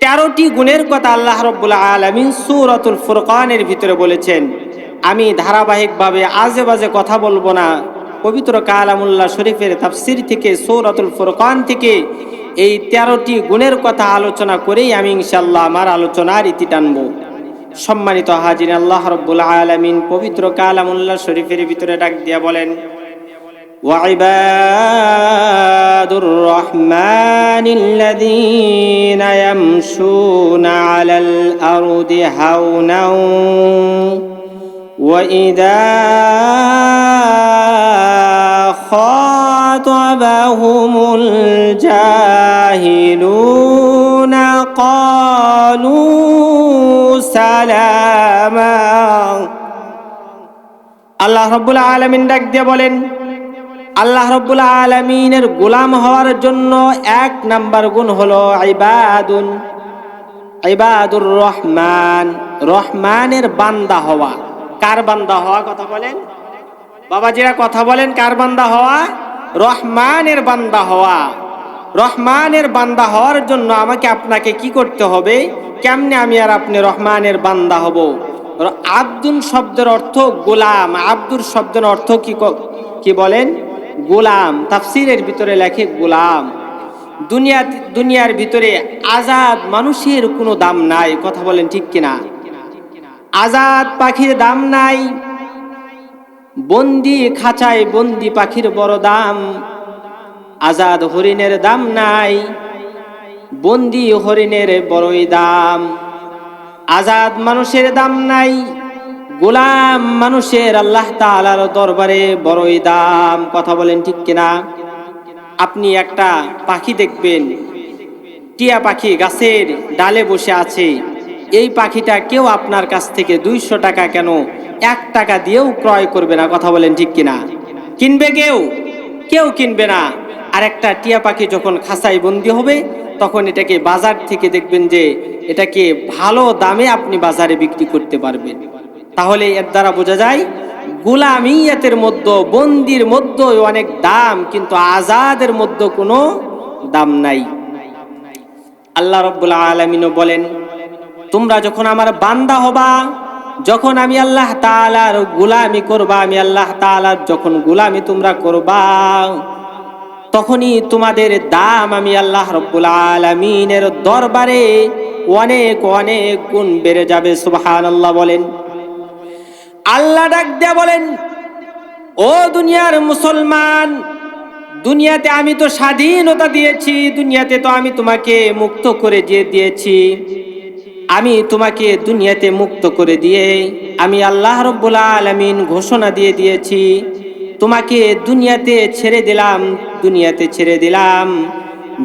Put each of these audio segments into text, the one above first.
তেরোটি গুণের কথা আল্লাহ রব্বুল আলমিন সুরতুল ফুরকানের ভিতরে বলেছেন। আমি ধারাবাহিকভাবে আজে বাজে কথা বলব না। পবিত্র কালামুল্লাহ শরীফের তাফসির থেকে, সৌরাতুল ফুরকান থেকে এই তেরোটি গুণের কথা আলোচনা করেই আমি ইনশাল্লাহ আমার আলোচনার ইতি টানব। সম্মানিত হাজির আল্লাহ রব্বুল আলমিন পবিত্র কালামুল্লাহ শরীফের ভিতরে ডাক দিয়া বলেন وعباد الرحمن الذين يمشون على الأرض هونا وإذا خاطبهم الجاهلون قالوا سلاما আল্লাহ রব্বুল আলমিন ডাক দিয়ে বলেন আল্লাহ রব্বুল আলমিনের গোলাম হওয়ার জন্য এক নাম্বার গুণ হলো আইবাদুন আইবাদুর রহমান। রহমানের বান্দা হওয়া। কার বান্দা হওয়া কথা বলেন? বাবা বাবাজিরা কথা বলেন, কার বান্দা হওয়া? রহমানের বান্দা হওয়া। রহমানের বান্দা হওয়ার জন্য আমাকে আপনাকে কি করতে হবে? কেমনে আমি আর আপনি রহমানের বান্দা হব? আব্দুল শব্দের অর্থ গোলাম। আব্দুল শব্দের অর্থ কি কি বলেন? গোলাম, তাফসিরের ভিতরে লেখে গোলাম। দুনিয়া, দুনিয়ার ভিতরে আজাদ মানুষের কোনো দাম নাই, কথা বলেন ঠিক কিনা? আজাদ পাখির দাম নাই, বন্দি খাঁচায় বন্দি পাখির বড় দাম। আজাদ হরিণের দাম নাই, বন্দি হরিণের বড়ই দাম। আজাদ মানুষের দাম নাই গোলাম মানুষের আল্লাহ তালার দরবারে বড়ই দাম। কথা বলেন ঠিক কিনা? আপনি একটা পাখি দেখবেন। টিয়া পাখি গাছের ডালে বসে আছে। এই পাখিটা কেউ আপনার কাছ থেকে দুইশো টাকা কেন এক টাকা দিয়েও ক্রয় করবে না? কথা বলেন ঠিক কিনা? কিনবে কেউ? কেউ কিনবে না। আর একটা টিয়া পাখি যখন খাসাই বন্দি হবে, তখন এটাকে বাজার থেকে দেখবেন যে এটাকে ভালো দামে আপনি বাজারে বিক্রি করতে পারবেন। তাহলে এর দ্বারা বোঝা যায়, গুলামিয়াতের মধ্যে, বন্দির মধ্যে অনেক দাম, কিন্তু আজাদের মধ্যে কোনো দাম নাই। আল্লাহ রব্বুল আলমিনও বলেন, তোমরা যখন আমার বান্দা হবা, যখন আমি আল্লাহ তালার গুলামি করবা, আমি আল্লাহ তালার যখন গুলামি তোমরা করবা, তখনই তোমাদের দাম আমি আল্লাহ রব্বুল আলমিনের দরবারে অনেক অনেক গুণ বেড়ে যাবে। সুবাহান আল্লাহ বলেন। আল্লাহ ডাক দেয়া বলেন, ও দুনিয়ার মুসলমান, দুনিয়াতে আমি তো স্বাধীনতা দিয়েছি, দুনিয়াতে তো আমি তোমাকে মুক্ত করে দিয়ে দিয়েছি। আমি তোমাকে দুনিয়াতে মুক্ত করে দিয়ে, আমি আল্লাহ রব্বুল আলমিন ঘোষণা দিয়ে দিয়েছি, তোমাকে দুনিয়াতে ছেড়ে দিলাম, দুনিয়াতে ছেড়ে দিলাম।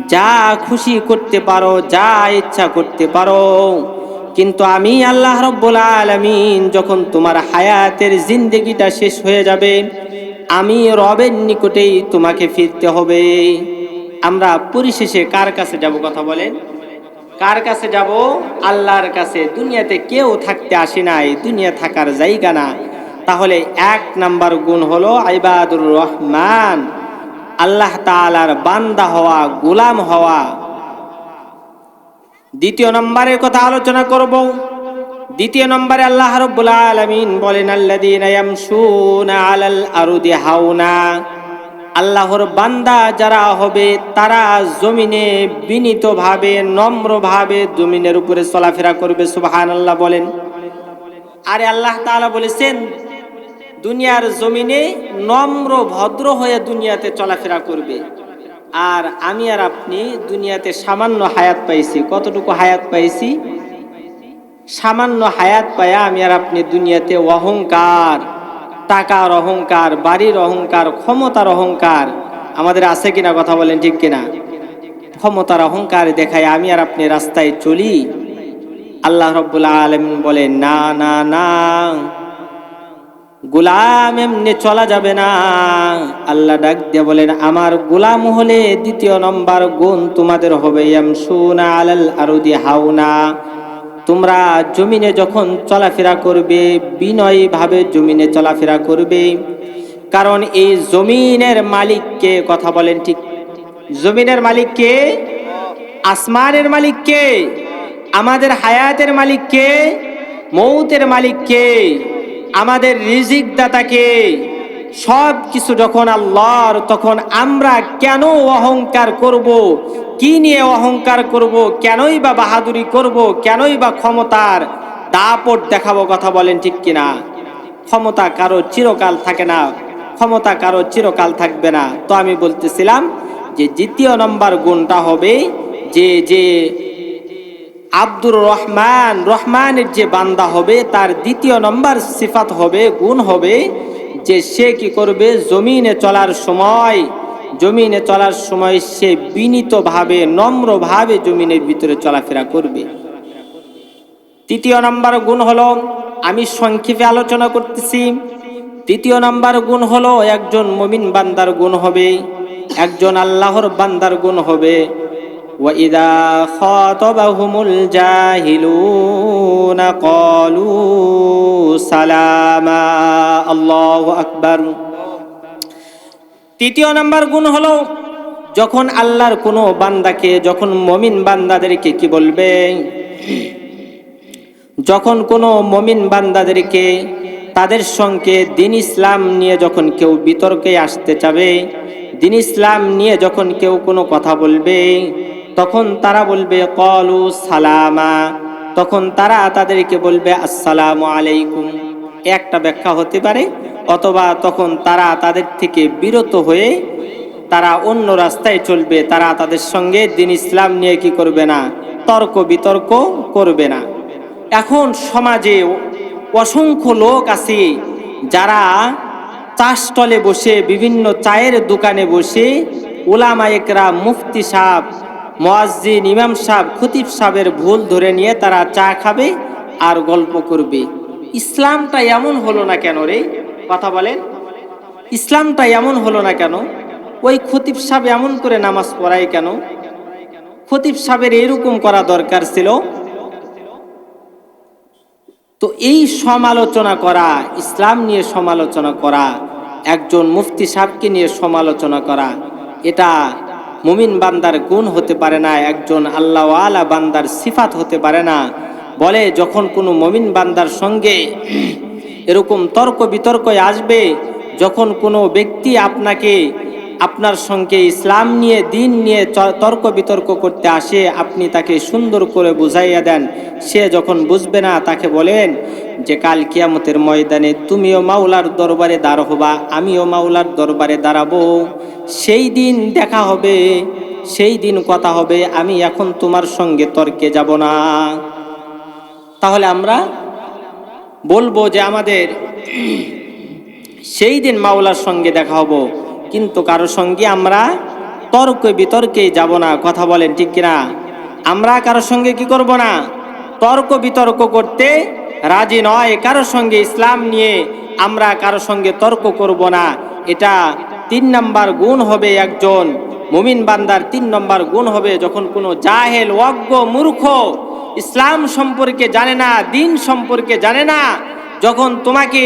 যা খুশি করতে পারো, যা ইচ্ছা করতে পারো। কিন্তু আমি আল্লাহ রব্বুল আলমিন যখন তোমার হায়াতের জিন্দগিটা শেষ হয়ে যাবে, আমি রবের নিকটেই তোমাকে ফিরতে হবে। আমরা পরিশেষে কার কাছে যাব কথা বলেন? কার কাছে যাব? আল্লাহর কাছে। দুনিয়াতে কেউ থাকতে আসে নাই, দুনিয়া থাকার জায়গা না। তাহলে এক নাম্বার গুণ হলো আইবাদুর রহমান। আল্লাহ তালার বান্দা হওয়া, গোলাম হওয়া দ্বিতীয় নম্বরের কথা আলোচনা করব। দ্বিতীয় নম্বরে আল্লাহ রব্বুল আলমিন বলেন আলাল হাউনা আল্লাহর বান্দা যারা হবে, তারা জমিনে বিনীতভাবে, নম্রভাবে জমিনের উপরে চলাফেরা করবে সুবাহান আল্লাহ বলেন। আরে আল্লাহ তাআলা বলেছেন, দুনিয়ার জমিনে নম্র, ভদ্র হয়ে দুনিয়াতে চলাফেরা করবে। আর আমি আর আপনি দুনিয়াতে সামান্য হায়াত পাইছি। কতটুকু হায়াত পাইছি? সামান্য হায়াত পায়া আমি আর আপনি দুনিয়াতে অহংকার, টাকার অহংকার, বাড়ির অহংকার, ক্ষমতার অহংকার, আমাদের আছে কিনা কথা বলেন ঠিক কিনা? ক্ষমতার অহংকার দেখায় আমি আর আপনি রাস্তায় চলি। আল্লাহ রব্বুল আলম বলেন, না না না। গোলাম এমনি চলা যাবে না। আল্লাহ ডাক দিয়ে বলেন, আমার গোলাম হলে দ্বিতীয় নম্বর গুণ তোমাদের হবে ইয়ামসুনা আলাল আরুদি হাউনা তোমরা জমিনে যখন চলাফেরা করবে, বিনয়ীভাবে জমিনে চলাফেরা করবে। কারণ এই জমিনের মালিককে কথা বলেন ঠিক। জমিনের মালিককে আসমানের মালিক কে? আমাদের হায়াতের মালিক কে? মৌতের মালিক কে? আমাদের রিজিক দাতাকে সব কিছু যখন আল্লাহর, তখন আমরা কেন অহংকার করব? কি নিয়ে অহংকার করব? কেনই বা বাহাদুরি করব? কেনই বা ক্ষমতার দাপট দেখাবো কথা বলেন ঠিক কিনা? ক্ষমতা কারও চিরকাল থাকে না, ক্ষমতা কারও চিরকাল থাকবে না। তো আমি বলতেছিলাম যে দ্বিতীয় নম্বর গুণটা হবে যে যে আব্দুর রহমান, রহমানের যে বান্দা হবে, তার দ্বিতীয় নম্বর সিফাত হবে, গুণ হবে যে সে কি করবে? জমিনে চলার সময়, জমিনে চলার সময় সে বিনীতভাবে, নম্রভাবে জমিনের ভিতরে চলাফেরা করবে। তৃতীয় নাম্বার গুণ হলো, আমি সংক্ষেপে আলোচনা করতেছি। তৃতীয় নাম্বার গুণ হলো, একজন মমিন বান্দার গুণ হবে, একজন আল্লাহর বান্দার গুণ হবে। وَإِذَا خَاطَبَهُمُ الْجَاهِلُونَ قَالُوا سَلَامًا আল্লাহু আকবার তৃতীয় নাম্বার গুণ হলো যখন আল্লাহর কোনো বান্দাকে যখন মমিন বান্দাদেরকে কি বলবে যখন কোনো মমিন বান্দাদেরকে তাদের সঙ্গে দিন ইসলাম নিয়ে যখন কেউ বিতর্কে আসতে চাবে দিন ইসলাম নিয়ে যখন কেউ কোনো কথা বলবে তখন তারা বলবে, কলু সালামা। তখন তারা তাদেরকে বলবে, আসসালামু আলাইকুম। একটা ব্যাখ্যা হতে পারে, অথবা তখন তারা তাদের থেকে বিরত হয়ে তারা অন্য রাস্তায় চলবে, তারা তাদের সঙ্গে দিন ইসলাম নিয়ে কি করবে না, তর্ক বিতর্ক করবে না। এখন সমাজে অসংখ্য লোক আছে যারা চাষটলে বসে, বিভিন্ন চায়ের দোকানে বসে ওলামায়েকরা মুফতি সাহ মোয়াজ্জিন ইমাম সাহ খতিব সাহেবের ভুল ধরে নিয়ে তারা চা খাবে আর গল্প করবে। ইসলামটা এমন হলো না কেন রে? কথা বলেন। ইসলামটা এমন হলো না কেন? ওই খতিব সাহেব এমন করে নামাজ পড়ায় কেন? খতিব সাহেবের এরকম করা দরকার ছিল? তো এই সমালোচনা করা, ইসলাম নিয়ে সমালোচনা করা, একজন মুফতি সাহেবকে নিয়ে সমালোচনা করা, এটা মুমিন বান্দার গুণ হতে পারে না, একজন আল্লাহ আলা বান্দার সিফাত হতে পারে না। বলে, যখন কোনো মমিন বান্দার সঙ্গে এরকম তর্ক বিতর্কে আসবে, যখন কোনো ব্যক্তি আপনাকে আপনার সঙ্গে ইসলাম নিয়ে, দিন নিয়ে তর্ক বিতর্ক করতে আসে, আপনি তাকে সুন্দর করে বুঝাইয়া দেন। সে যখন বুঝবে না, তাকে বলেন যে, কাল কিয়ামতের ময়দানে তুমিও মাওলার দরবারে দাঁড় হবা, আমিও মাওলার দরবারে দাঁড়াবো। সেই দিন দেখা হবে, সেই দিন কথা হবে, আমি এখন তোমার সঙ্গে তর্কে যাব না। তাহলে আমরা বলব যে, আমাদের সেই দিন মাওলার সঙ্গে দেখা হব। কিন্তু কারোর সঙ্গে আমরা তর্ক বিতর্কে যাব না, কথা বলেন ঠিক কিনা? আমরা কারোর সঙ্গে কি করব না? তর্ক বিতর্ক করতে রাজি নয় কারোর সঙ্গে ইসলাম নিয়ে আমরা কারোর সঙ্গে তর্ক করব না। এটা তিন নাম্বার গুণ হবে একজন। মুমিন বান্দার তিন নম্বর গুণ হবে যখন কোনো জাহেল, অজ্ঞ, মূর্খ ইসলাম সম্পর্কে জানে না, দিন সম্পর্কে জানে না, যখন তোমাকে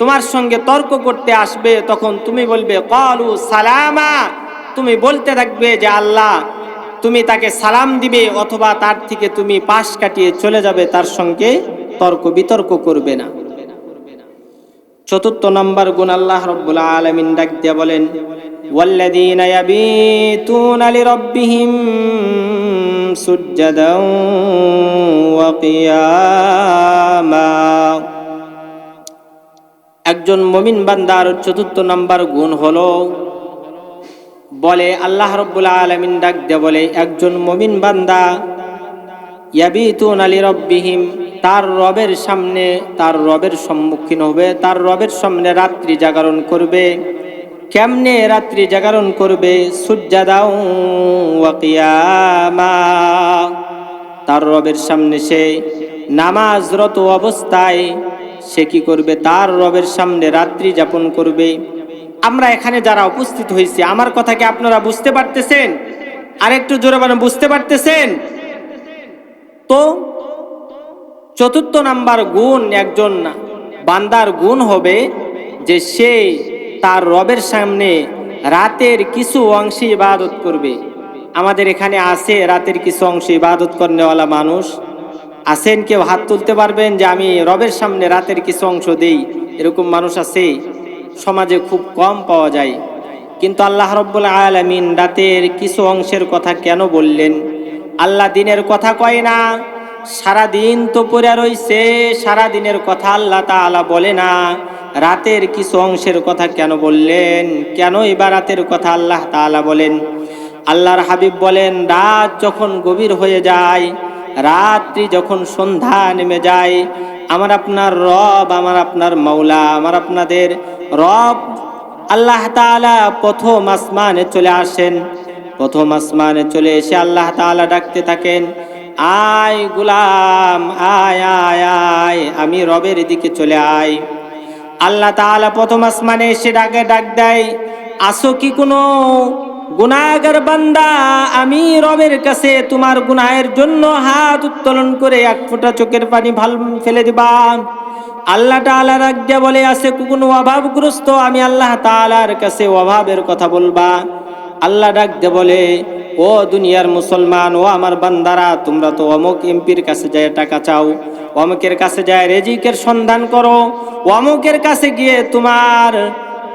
তোমার সঙ্গে তর্ক করতে আসবে তখন তুমি বলবে কলু সালামা তুমি বলতে থাকবে যে আল্লাহ তুমি তাকে সালাম দিবে অথবা তার থেকে তুমি পাশ কাটিয়ে চলে যাবে তার সঙ্গে তর্ক বিতর্ক করবে না চতুর্থ নম্বর গুণ আল্লাহ রব্বুল আলমিন ডাক দিয়ে বলেন والذين يبيتون لربهم سجدا وقياما একজন মমিন বান্দার চতুর্থ নাম্বার গুণ হল, বলে আল্লাহ রব্বুল আলমিন ডাক দে বলে, একজন মমিন বান্দা ইয়াবিতুন আলী রব্বিহিম তার রবের সামনে, তার রবের সম্মুখীন হবে, তার রবের সামনে রাত্রি জাগরণ করবে। কেমনে রাত্রি জাগরণ করবে? ওয়াকিয়ামা তার রবের সামনে সে নামাজরত অবস্থায় সে কি করবে? তার রবের সামনে রাত্রি যাপন করবে। আমরা এখানে যারা উপস্থিত হয়েছি, আমার কথা কি আপনারা বুঝতে পারতেছেন? আরেকটু জোরে মানে বুঝতে পারতেছেন? তো, চতুর্থ নাম্বার গুণ একজন বান্দার গুণ হবে যে সে তার রবের সামনে রাতের কিছু অংশে ইবাদত করবে। আমাদের এখানে আছে রাতের কিছু অংশে ইবাদত করেওয়ালা মানুষ। আছেন কেউ হাত তুলতে পারবেন যে আমি রবের সামনে রাতের কিছু অংশ দেই। এরকম মানুষ আছে, সমাজে খুব কম পাওয়া যায়। কিন্তু আল্লাহ রব্বুল আলমিন রাতের কিছু অংশের কথা কেন বললেন? আল্লাহ দিনের কথা কয় না সারা দিন তো পড়ে রইছে সারা দিনের কথা আল্লাহ তাআলা বলে না। রাতের কিছু অংশের কথা কেন বললেন? কেন এবার রাতের কথা আল্লাহ তাআলা বলেন? আল্লাহর হাবিব বলেন, রাত যখন গভীর হয়ে যায় রাত্রি যখন সন্ধ্যা নেমে যায়, আমার আপনার রব, আমার আপনার মৌলা আমার আপনাদের রব আল্লাহ প্রথম আসমানে চলে আসেন। প্রথম আসমানে চলে এসে আল্লাহ তাআলা ডাকতে থাকেন, আয় গুলাম, আয় আয় আয়, আমি রবের দিকে চলে আয়। আল্লাহ তাআলা প্রথম আসমানে এসে ডাকে, ডাক দেয়, আসো কি কোনো গুনাহগার বান্দা, আমি রবের কাছে তোমার গুনাহের জন্য হাত উত্তোলন করে এক ফোঁটা চোখের পানি ভালো ফেলে দিবা। আল্লাহ তাআলা রাজ্ঞা বলে, আছে কোনো অভাবগ্রস্ত? আমি আল্লাহ তাআলার কাছে অভাবের কথা বলবা। আল্লাহ ডাকতে বলে, ও দুনিয়ার মুসলমান, ও আমার বান্দারা, তোমরা তো অমুক এমপির কাছে যায় টাকা চাও, অমুকের কাছে যায় রেজিকের সন্ধান করো, অমুকের কাছে গিয়ে তোমার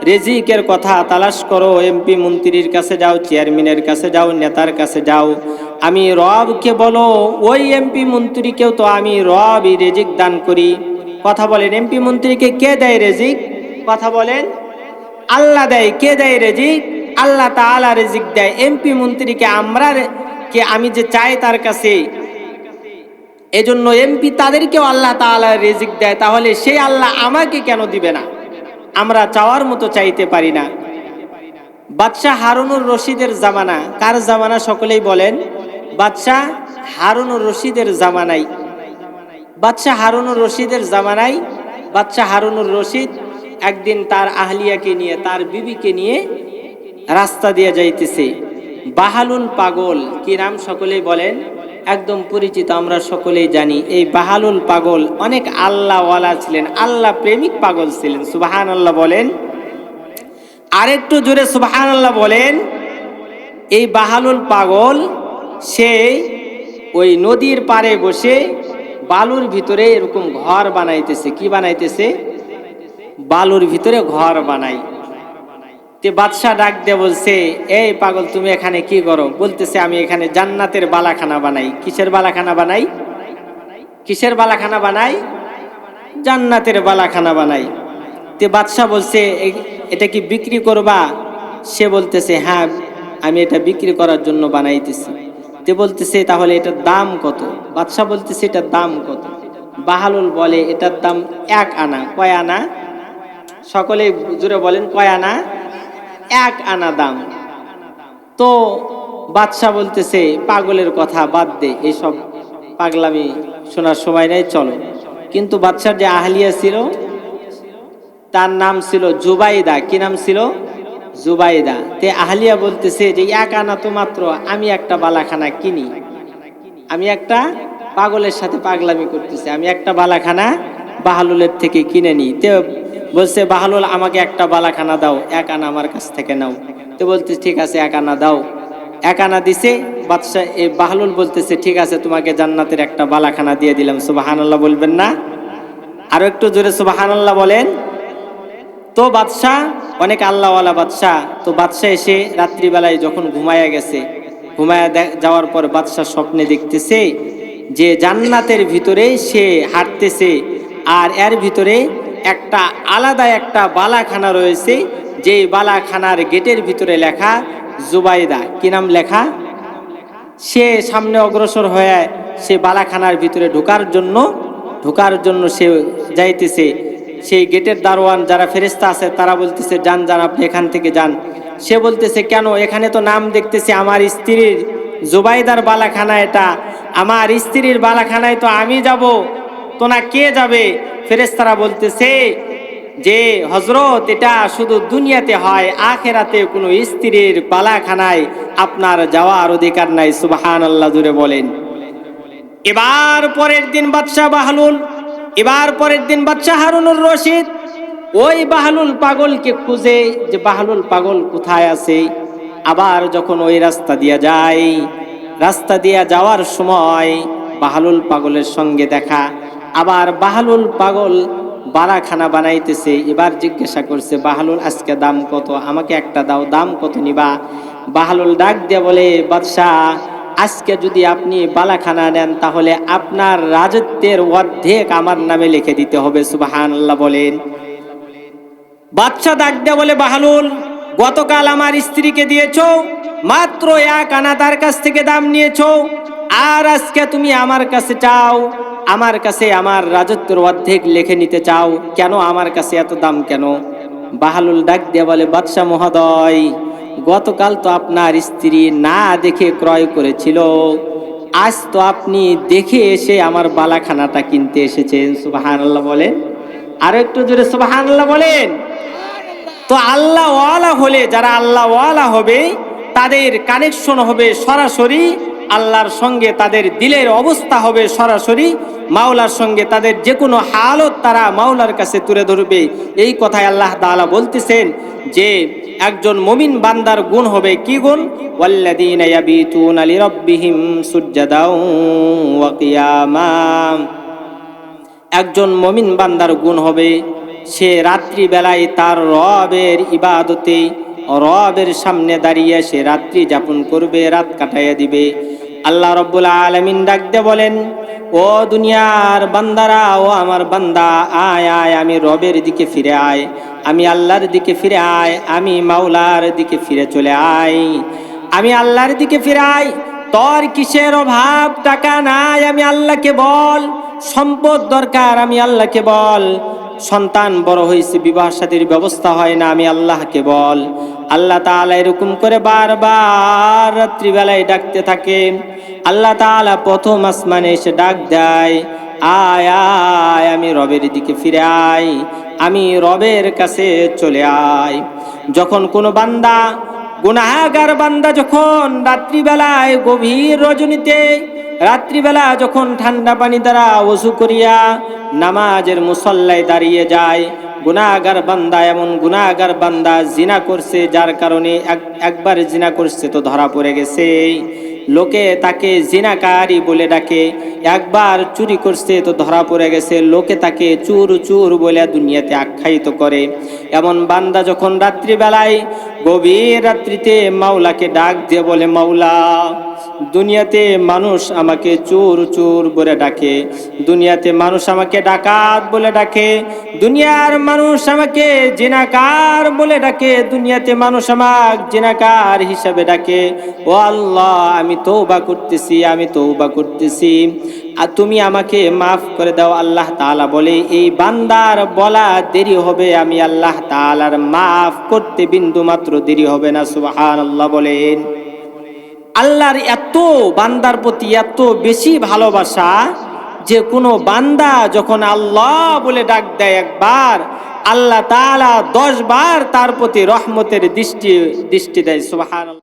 রেজিকের কথা তালাশ করো, এমপি মন্ত্রীর কাছে যাও, চেয়ারম্যানের কাছে যাও, নেতার কাছে যাও। আমি রবকে বলো, ওই এমপি মন্ত্রীকেও তো আমি রবই রেজিক দান করি। কথা বলেন, এমপি মন্ত্রীকে কে দেয় রেজিক? কথা বলেন, আল্লাহ দেয়, কে দেয় রেজিক? আল্লাহ তাআলা রেজিক দেয়। এমপি মন্ত্রীকে আমরা কে আমি যে চাই তার কাছে। এজন্য এমপি তাদেরকেও আল্লাহ তাআলা রেজিক দেয়। তাহলে সেই আল্লাহ আমাকে কেন দিবে না? আমরা চাওয়ার মতো চাইতে পারি না। বাদশাহ হারুনুর রশিদের জামানা, কার জামানা সকলেই বলেন? বাদশাহ হারুনুর রশিদের জামানাই। বাদশাহ হারুনুর রশিদের জামানায় বাদশাহ হারুনুর রশিদ একদিন তার আহলিয়াকে নিয়ে, তার বিবিকে নিয়ে রাস্তা দিয়ে যাইতেছে। বাহালুন পাগল, কি নাম সকলেই বলেন? একদম পরিচিত, আমরা সকলেই জানি। এই বাহালুল পাগল অনেক আল্লাহওয়ালা ছিলেন, আল্লাহ প্রেমিক পাগল ছিলেন সুবাহান আল্লাহ বলেন। আরেকটু জোরে সুবাহান আল্লাহ বলেন, এই বাহালুল পাগল সে ওই নদীর পাড়ে বসে বালুর ভিতরে এরকম ঘর বানাইতেছে। কি বানাইতেছে? বালুর ভিতরে ঘর বানাই তে বাদশাহ ডাক দিয়ে বলছে, এই পাগল, তুমি এখানে কি করো? বলতেছে, আমি এখানে জান্নাতের বালাখানা বানাই। কিসের বালাখানা বানাই? কিসের বালাখানা বানাই? জান্নাতের বালাখানা বানাই। তে বাদশাহ বলছে এটা কি বিক্রি করবা? সে বলতেছে হ্যাঁ আমি এটা বিক্রি করার জন্য বানাইতেছি। তে বলতেছে, তাহলে এটার দাম কত? বাদশাহ বলতেছে এটার দাম কত? বাহালুল বলে, এটার দাম এক আনা। কয় আনা? সকলে জুড়ে বলেন, কয় আনা? এক আনা দাম। তো বাদশাহ বলতেছে, পাগলের কথা বাদ দে এইসব পাগলামি শোনার সময় নাই, চলো। কিন্তু বাদশার যে আহলিয়া ছিল, তার নাম ছিল জুবাইদা। কি নাম ছিল? জুবাইদা। তে আহলিয়া বলতেছে যে, এক আনা তো মাত্র, আমি একটা বালাখানা কিনি। আমি একটা পাগলের সাথে পাগলামি করতেছি। আমি একটা বালাখানা বাহালুলের থেকে কিনে নিই। তে বলছে, বাহালুল, আমাকে একটা বালাখানা দাও, এক আনা আমার কাছ থেকে নাও। তো বলতে ঠিক আছে, এক আনা দাও। এক আনা দিছে, বাদশাহ, এ বাহালুল বলতেছে, ঠিক আছে, তোমাকে জান্নাতের একটা বালাখানা দিয়ে দিলাম। সুবাহান আল্লাহ বলবেন না? আরও একটু জোরে সুবাহান আল্লাহ বলেন। তো বাদশাহ, অনেক আল্লাহওয়ালা বাদশাহ, তো বাদশাহ এসে রাত্রিবেলায় যখন ঘুমায়া গেছে ঘুমায়া যাওয়ার পর বাদশাহ স্বপ্নে দেখতেছে যে জান্নাতের ভিতরে সে হাঁটতেছে, আর এর ভিতরে একটা আলাদা একটা বালাখানা রয়েছে, যেই বালাখানার গেটের ভিতরে লেখা জুবাইদা। কি নাম লেখা? সে সামনে অগ্রসর হয়ে সে বালাখানার ভিতরে ঢোকার জন্য ঢোকার জন্য সে যাইতেছে। সেই গেটের দারোয়ান যারা ফেরেস্তা আছে, তারা বলতেছে, যান যান, আপনি এখান থেকে যান। সে বলতেছে, কেন? এখানে তো নাম দেখতেছে, আমার স্ত্রীর জুবাইদার বালাখানা এটা। আমার স্ত্রীর বালাখানায় তো আমি যাব। তো না কে যাবে? ফেরেস্তারা বলতেছে যে হজরত এটা শুধু দুনিয়াতে হয়, আখেরাতে কোনো স্ত্রীর পালাখানায় আপনার যাওয়ার অধিকার নাই সুবাহান আল্লাহ জুড়ে বলেন। এবার পরের দিন বাদশাহ বাহলুল এবার পরের দিন বাদশাহ হারুনুর রশিদ, ওই বাহলুল পাগলকে খুঁজে যে বাহলুল পাগল কোথায় আছে? আবার যখন ওই রাস্তা দিয়ে যায়, রাস্তা দিয়ে যাওয়ার সময় বাহালুল পাগলের সঙ্গে দেখা আবার বাহালুল পাগল বারাখানা বানাইতেছে, এবার জিজ্ঞাসা করছে, বাহালুল, আজকে দাম কত? আমাকে একটা দাও, দাম কত নিবা? বাহালুল ডাক দিয়ে বলে, বাদশাহ, আজকে যদি আপনি বালাখানা নেন, তাহলে আপনার রাজত্বের অর্ধেক আমার নামে লিখে দিতে হবে। সুবাহান আল্লাহ বলেন। বাদশাহ ডাক দিয়ে বলে, বাহালুল, গতকাল আমার স্ত্রীকে দিয়েছ, মাত্র এক আনা তার কাছ থেকে দাম নিয়েছো, আর আজকে তুমি আমার কাছে চাও। আমার কাছে আমার রাজত্বের অর্ধেক লিখে নিতে চাও, কেন আমার কাছে এত দাম কেন? বাহালুল ডাক দিয়ে বলে, বাদশাহ মহোদয়, গতকাল তো আপনার স্ত্রী না দেখে ক্রয় করেছিল, আজ তো আপনি দেখে এসে আমার বালাখানাটা কিনতে এসেছেন সুবাহান আল্লাহ বলেন। আরও একটু জোরে সুবাহান আল্লাহ বলেন। তো আল্লাহ ওয়ালা হলে, যারা আল্লাহ ওয়ালা হবে, তাদের কানেকশন হবে সরাসরি আল্লাহর সঙ্গে তাদের দিলের অবস্থা হবে সরাসরি, মাওলার সঙ্গে তাদের যে কোনো হালত তারা মাওলার কাছে তুলে ধরবে। এই কথায় আল্লাহ তাআলা বলতেছেন যে, একজন মমিন বান্দার গুণ হবে কি গুণ? একজন মমিন বান্দার গুণ হবে সে রাত্রিবেলায় তার রবের ইবাদতে, রবের সামনে দাঁড়িয়ে সে রাত্রি যাপন করবে, রাত কাটাইয়া দিবে। আল্লাহ রব্বুল আলমিন ডাকতে বলেন, ও দুনিয়ার বান্দারা, ও আমার বান্দা, আয় আয়, আমি রবের দিকে ফিরে আয়, আমি আল্লাহর দিকে ফিরে আয়, আমি মাওলার দিকে ফিরে চলে আয়, আমি আল্লাহর দিকে ফিরে আয়, তোর কিসের অভাব, টাকা নাই, আমি আল্লাহকে বল, সম্পদ দরকার, আমি আল্লাহকে বল, সন্তান বড় হয়েছে, বিবাহ সাথীর ব্যবস্থা হয় না, আমি আল্লাহকে বল আল্লাহ তাআলা এরকম করে বারবার রাত্রিবেলায় ডাকতে থাকে। আল্লাহ তাআলা প্রথম আসমানে এসে ডাক দেয়, আয় আয়, আমি রবের দিকে ফিরে আয়, আমি রবের কাছে চলে আয়। যখন কোনো বান্দা, গুনাহাগার বান্দা যখন রাত্রিবেলায় গভীর রজনীতে, রাত্রিবেলা যখন ঠান্ডা পানি দ্বারা ওযু করিয়া নামাজের মুসল্লায় দাঁড়িয়ে যায় গুনাহগার বান্দা এমন গুনাহগার বান্দা জিনা করছে, যার কারণে এক- একবার জিনা করছে তো ধরা পড়ে গেছে। লোকে তাকে জিনাকারী বলে ডাকে, একবার চুরি করছে তো ধরা পড়ে গেছে। লোকে তাকে চুর চুর বলে দুনিয়াতে আখ্যায়িত করে। এমন বান্দা যখন রাত্রিবেলায় গভীর রাত্রিতে মাওলাকে ডাক দিয়ে বলে, মাওলা দুনিয়াতে মানুষ আমাকে চোর চোর বলে ডাকে। দুনিয়াতে মানুষ আমাকে ডাকাত বলে ডাকে। দুনিয়ার মানুষ আমাকে জেনাকার বলে ডাকে। দুনিয়াতে মানুষ আমাকে জেনাকার হিসাবে ডাকে। ও আল্লাহ, আমি তৌবা করতেছি, আমি তৌবা করতেছি। আর তুমি আমাকে মাফ করে দাও, আল্লাহ তাআলা বলে, এই বান্দার বলা দেরি হবে, আমি আল্লাহ তাআলার মাফ করতে বিন্দু মাত্র দেরি হবে না সুবাহ আল্লাহ বলেন। আল্লাহর এত বান্দার প্রতি এত বেশি ভালোবাসা যে কোনো বান্দা যখন আল্লাহ বলে ডাক দেয় একবার, আল্লাহ তালা দশ বার তার প্রতি রহমতের দৃষ্টি দৃষ্টি দেয়, সুবহানাল্লাহ।